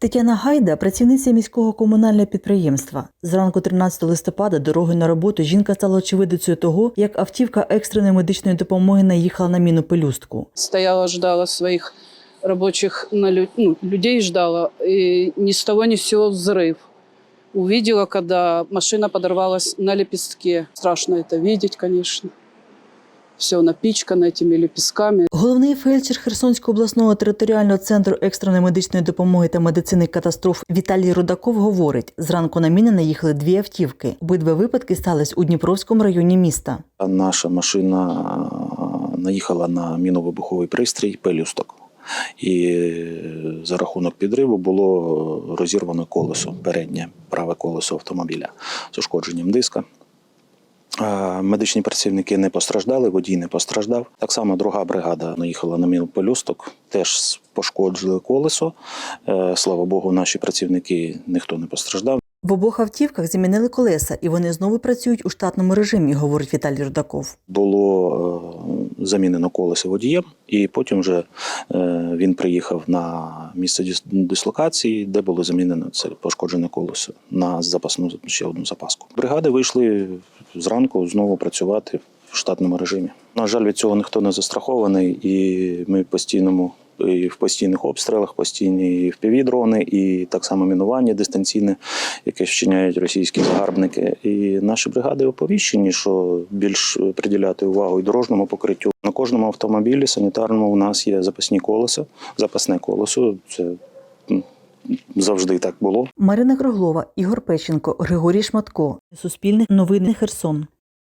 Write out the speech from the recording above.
Тетяна Гайда працівниця міського комунального підприємства. Зранку 13 листопада дорогою на роботу жінка стала очевидицею того, як автівка екстреної медичної допомоги наїхала на міну пелюстку. стояла, ждала своих рабочих на ну, людей ждала, и ни с того ни с сего взрыв. Увидела, когда машина подорвалась на лепестке. Страшно это видеть, конечно. Все напичкано этими лепестками. Головний фельдшер Херсонського обласного територіального центру екстреної медичної допомоги та медицини катастроф Віталій Рудаков говорить: зранку на міни наїхали дві автівки. Обидва випадки стались у Дніпровському районі міста. Наша машина наїхала на міновибуховий пристрій пелюсток. І е, за рахунок підриву було розірвано колесо, переднє праве колесо автомобіля з ушкодженням диска. Медичні працівники не постраждали, водій не постраждав. Так само друга бригада наїхала на мілполюсток, теж пошкоджили колесо. Е, Слава Богу, наші працівники ніхто не постраждав. В обох автівках замінили колеса, і вони знову працюють у штатному режимі, говорить Віталій Рудаков. було е, замінено колесо водієм, і потім вже е, він приїхав на місце дислокації, де було замінено це пошкоджене колесо на запасну ще одну запаску. Бригади вийшли зранку знову працювати в штатному режимі. На жаль, від цього ніхто не застрахований, і ми в постійному. І в постійних обстрілах, постійні впівдрони, і так само мінування дистанційне, яке вчиняють російські загарбники. І наші бригади оповіщені, що більш приділяти увагу і дорожньому покриттю. На кожному автомобілі санітарному у нас є запасні колеса, запасне колесо. Це завжди так було. Марина Круглова, Ігор Печенко, Григорій Шматко. Суспільне новини Херсон.